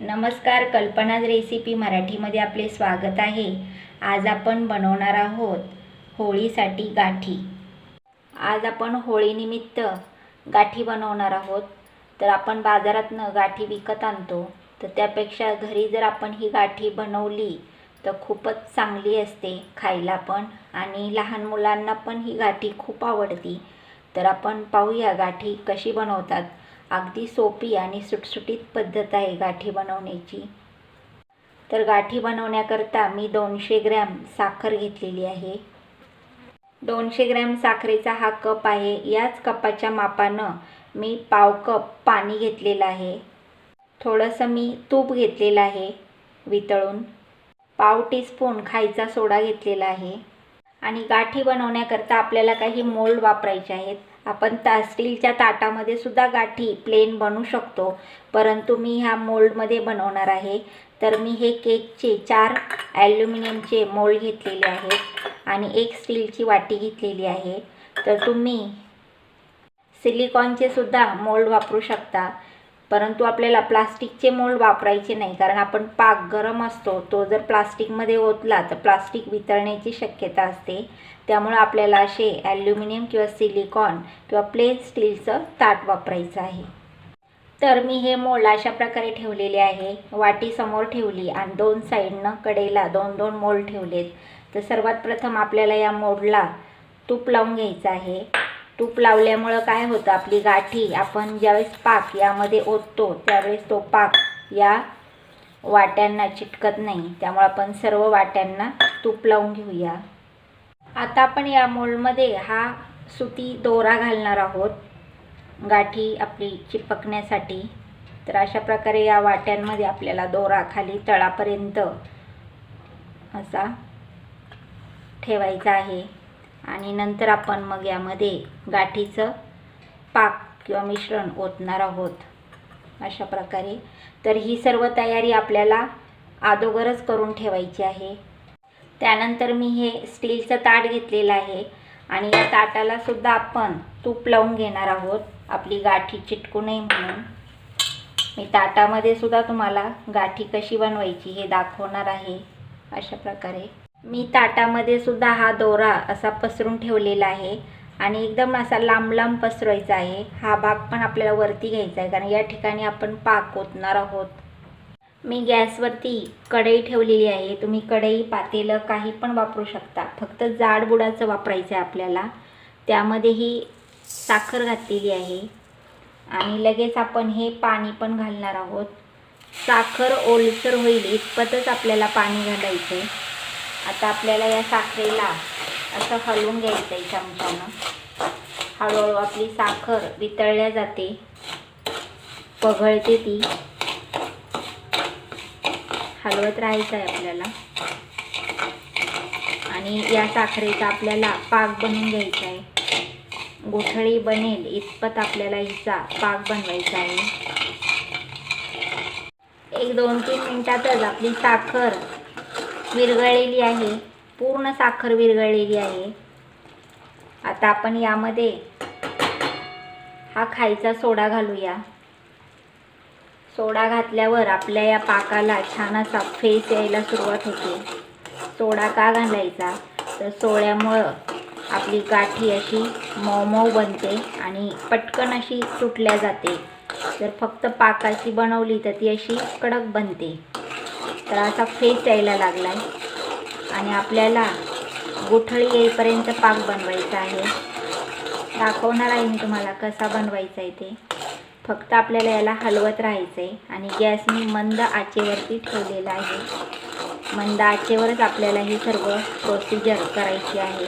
नमस्कार कल्पनाज रेसिपी मराठीमध्ये आपले स्वागत आहे. आज आपण बनवणार आहोत होळीसाठी गाठी. आज आपण होळीनिमित्त गाठी बनवणार आहोत. तर आपण बाजारातनं गाठी विकत आणतो. तर त्यापेक्षा घरी जर आपण ही गाठी बनवली तर खूपच चांगली असते खायला पण. आणि लहान मुलांना पण ही गाठी खूप आवडती. तर आपण पाहूया गाठी कशी बनवतात. अगदी सोपी आणि सुटसुटीत पद्धत आहे गाठी बनवण्याची. तर गाठी बनवण्याकरता मी दोनशे ग्रॅम साखर घेतलेली आहे. दोनशे ग्रॅम साखरेचा हा कप आहे. याच कपाच्या मापानं मी पाव कप पाणी घेतलेलं आहे. थोडंसं मी तूप घेतलेलं आहे वितळून. पाव टीस्पून खायचा सोडा घेतलेला आहे. आणि गाठी बनवण्याकरता आपल्याला काही मोल्ड वापरायचे आहेत. आपण ता स्टीलच्या ताटामध्ये सुद्धा गाठी प्लेन बनवू शकतो. परंतु मी ह्या मोल्डमध्ये बनवणार आहे. तर मी हे केकचे चार ॲल्युमिनियमचे मोल्ड घेतलेले आहेत आणि एक स्टीलची वाटी घेतलेली आहे. तर तुम्ही सिलिकॉनचे सुद्धा मोल्ड वापरू शकता. परंतु आपल्याला प्लास्टिकचे मोल्ड वापरायचे नाही कारण आपण पाक गरम असतो. तो जर प्लास्टिकमध्ये ओतला तर प्लास्टिक वितळण्याची शक्यता असते. त्यामुळं आपल्याला असे ॲल्युमिनियम किंवा सिलिकॉन किंवा प्लेन स्टीलचं ताट वापरायचं आहे. तर मी हे मोड अशा प्रकारे ठेवलेले आहे. वाटी समोर ठेवली आणि दोन साईडनं कडेला दोन दोन मोड ठेवलेत. तर सर्वात प्रथम आपल्याला या मोडला तूप लावून घ्यायचं आहे. तूप लावल्यामुळं काय होतं? आपली गाठी आपण ज्यावेळेस पाक यामध्ये ओततो त्यावेळेस तो पाक या वाट्यांना चिटकत नाही. त्यामुळे आपण सर्व वाट्यांना तूप लावून घेऊया. आता आपण या मोलमध्ये हा सुती दोरा घालणार आहोत. गाठी आपली चिपकण्यासाठी. तर अशा प्रकारे या वाट्यांमध्ये आपल्याला दोरा खाली तळापर्यंत असा ठेवायचा आहे. आणि नंतर आपण मग यामध्ये गाठीचं पाक किंवा मिश्रण ओतणार आहोत. अशा प्रकारे. तर ही सर्व तयारी आपल्याला अगोदरच करून ठेवायची आहे. त्यानंतर मी हे स्टीलचं ताट घेतलेलं आहे. आणि या ताटाला सुद्धा आपण तूप लावून घेणार आहोत. आपली गाठी चिटकू नये म्हणून. मी ताटामध्ये सुद्धा तुम्हाला गाठी कशी बनवायची हे दाखवणार आहे अशा प्रकारे. मी ताटामध्ये सुद्धा हा दोरा असा पसरून ठेवलेला आहे. आणि एकदम असा लांब लांब पसरवायचा आहे. हा भाग पण आपल्याला वरती घ्यायचा आहे. कारण या ठिकाणी आपण पाक ओतणार आहोत. मी गॅसवरती कढई ठेवलेली आहे. तुम्ही कढई पातेलं काही पण वापरू शकता. फक्त जाड बुडाचं वापरायचं आहे आपल्याला. त्यामध्येही साखर घातलेली आहे. आणि लगेच आपण हे पाणी पण घालणार आहोत. साखर ओलसर होईल इतपतच आपल्याला पाणी घालायचं आहे आता आपल्याला या साखरेला असं हलवून घ्यायचं आहे चमच्यानं. हळूहळू आपली साखर वितळल्या जाते. पघळते ती. हलवत राहायचं आहे आपल्याला. आणि या साखरेचा आपल्याला पाक बनवून घ्यायचा आहे गोठळी बनेल इतपत आपल्याला हिचा पाक बनवायचा आहे एक दोन तीन मिनटातच आपली साखर विरघळलेली आहे. पूर्ण साखर विरघळलेली आहे. आता आपण यामध्ये हा खायचा सोडा घालूया. सोडा घातल्यावर आपल्या या पाकाला छान असा फेस यायला सुरुवात होते. सोडा का घालायचा? तर सोड्यामुळं आपली गाठी अशी मऊ मऊ बनते आणि पटकन अशी तुटल्या जाते. जर फक्त पाकाची बनवली तर ती अशी कडक बनते. तर असा फेस यायला लागला आहे आणि आपल्याला गुठळी येईपर्यंत पाक बनवायचा आहे. दाखवणार आहे मी तुम्हाला कसा बनवायचा आहे ते. फक्त आपल्याला याला हलवत राहायचं आहे आणि गॅस मी मंद आचेवरती ठेवलेला आहे. मंद आचेवरच आपल्याला ही सर्व प्रोसिजर करायची आहे.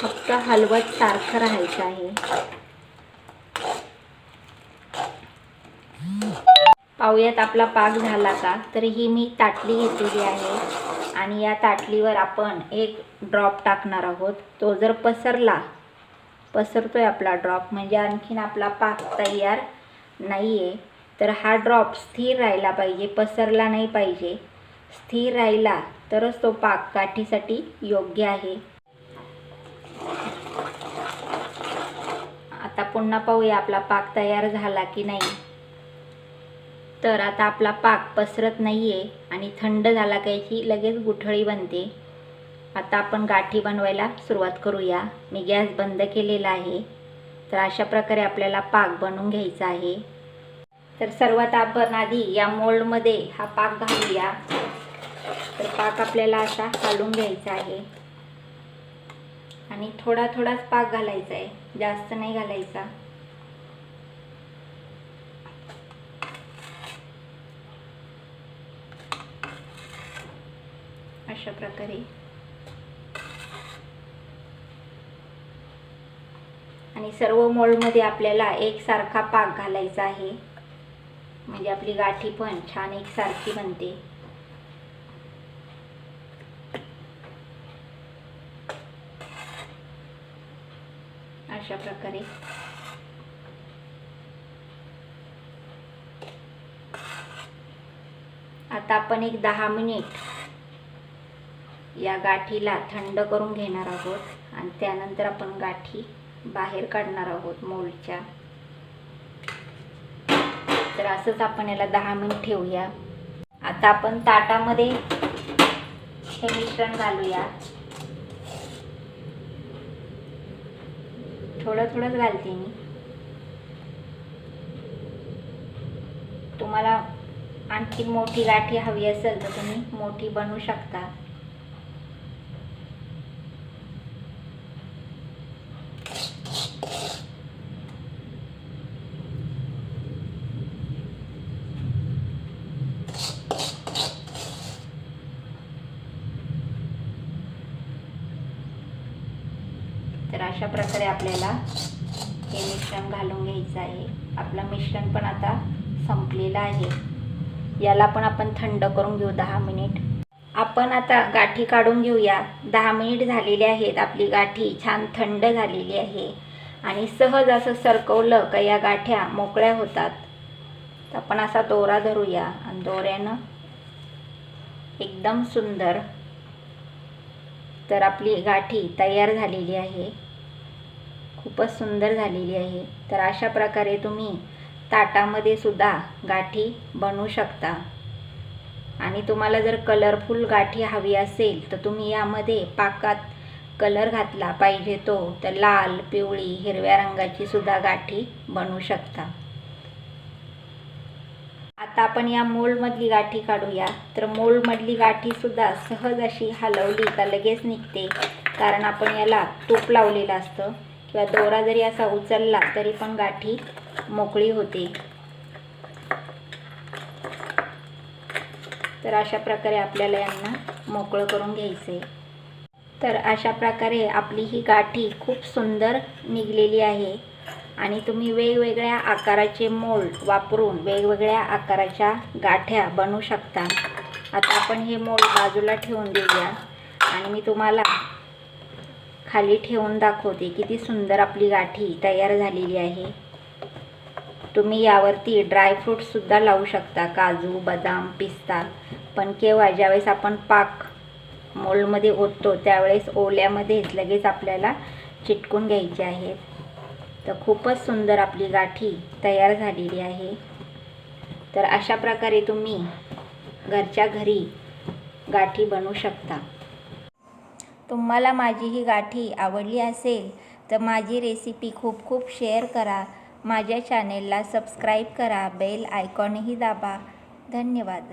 फक्त हलवत सारखं राहायचं आहे. पाहुयात आपला पाक झाला का? तर ही मी ताटली घेतलेली आहे. आणि या ताटलीवर आपण एक ड्रॉप टाकणार आहोत. तो जर पसरला पसरतो आहे आपला ड्रॉप म्हणजे आणखीन आपला पाक तयार नाही आहे तर हा ड्रॉप स्थिर राहिला पाहिजे पसरला नाही पाहिजे. स्थिर राहिला तरच तो पाक काठीसाठी योग्य आहे. आता पुन्हा पाहूया आपला पाक तयार झाला की नाही. तर आता आपला पाक पसरत नाही आहे आणि थंड झाला की याची लगेच गुठळी बनते. आता आपण गाठी बनवायला सुरुवात करूया. मी गॅस बंद केलेला आहे. तर अशा प्रकारे आपल्याला पाक बनवून घ्यायचा आहे. तर सर्वात आपण आधी या मोल्डमध्ये हा पाक घालूया. तर पाक आपल्याला असा घालून घ्यायचा आहे. आणि थोडा थोडाच पाक घालायचा आहे. जास्त नाही घालायचा. अशा प्रकारे. आणि सर्व मोळमध्ये आपल्याला एकसारखा पाक घालायचा आहे. म्हणजे आपली गाठी पण छान एकसारखी बनते. अशा प्रकारे. आता आपण एक दहा मिनिट या गाठीला थंड करून घेणार आहोत आणि त्यानंतर आपण गाठी बाहेर काढणार आहोत मोल्डच्या तर असंच आपण याला दहा मिनिट ठेवूया. आता आपण ताटामध्ये हे मिश्रण घालूया. थोडं थोडंच घालते मी. तुम्हाला आणखी मोठी गाठी हवी असेल तर तुम्ही मोठी बनवू शकता तर अशा प्रकारे आपल्याला हे मिश्रण घालून घ्यायचं आहे. आपलं मिश्रण पण आता संपलेलं आहे. याला पण आपण थंड करून घेऊ दहा मिनिट. आपण आता गाठी काढून घेऊया. दहा मिनिट झालेले आहेत. आपली गाठी छान थंड झालेली आहे. आणि सहज असं सरकवलं का या गाठ्या मोकळ्या होतात. तर आपण असा दोरा धरूया. आणि दोऱ्यानं एकदम सुंदर तर आपली गाठी तयार झालेली आहे. खूपच सुंदर झालेली आहे. तर अशा प्रकारे तुम्ही ताटामध्ये सुद्धा गाठी बनवू शकता. आणि तुम्हाला जर कलरफुल गाठी हवी असेल तर तुम्ही यामध्ये पाकात कलर घातला पाहिजे तो. तर लाल पिवळी हिरव्या रंगाची सुद्धा गाठी बनवू शकता. आता आपण या मोलमधली गाठी काढूया. तर मोलमधली गाठी सुद्धा सहज अशी हलवली का लगेच निघते. कारण आपण याला तूप लावलेलं असतं. किंवा दोरा जरी असा उचलला तरी पण गाठी मोकळी होते. तर अशा प्रकारे आपल्याला यांना मोकळं करून घ्यायचं आहे तर अशा प्रकारे आपली ही गाठी खूप सुंदर निघलेली आहे. आणि तुम्ही वेगवेगळ्या आकाराचे मोल्ड वापरून वेगवेगळ्या आकाराच्या गाठ्या बनवू शकता. आता आपण हे मोल्ड बाजूला ठेवून देऊया. आणि मी तुम्हाला खाली ठेवून दाखवते किती सुंदर आपली गाठी तयार झालेली आहे. तुम्ही यावरती ड्रायफ्रूटसुद्धा लावू शकता काजू बदाम पिस्ता. पण केव्हा ज्यावेळेस आपण पाक मोल्डमध्ये ओततो त्यावेळेस ओल्यामध्येच लगेच आपल्याला चिटकून घ्यायचे आहेत तर खूपच सुंदर आपली गाठी तयार झालेली आहे. तर अशा प्रकारे तुम्ही घरच्या घरी गाठी बनवू शकता. तुम्हाला माझी ही गाठी आवडली असेल तर माझी रेसिपी खूप खूप शेअर करा. माझ्या चॅनेलला सबस्क्राईब करा बेल आयकॉनही दाबा. धन्यवाद.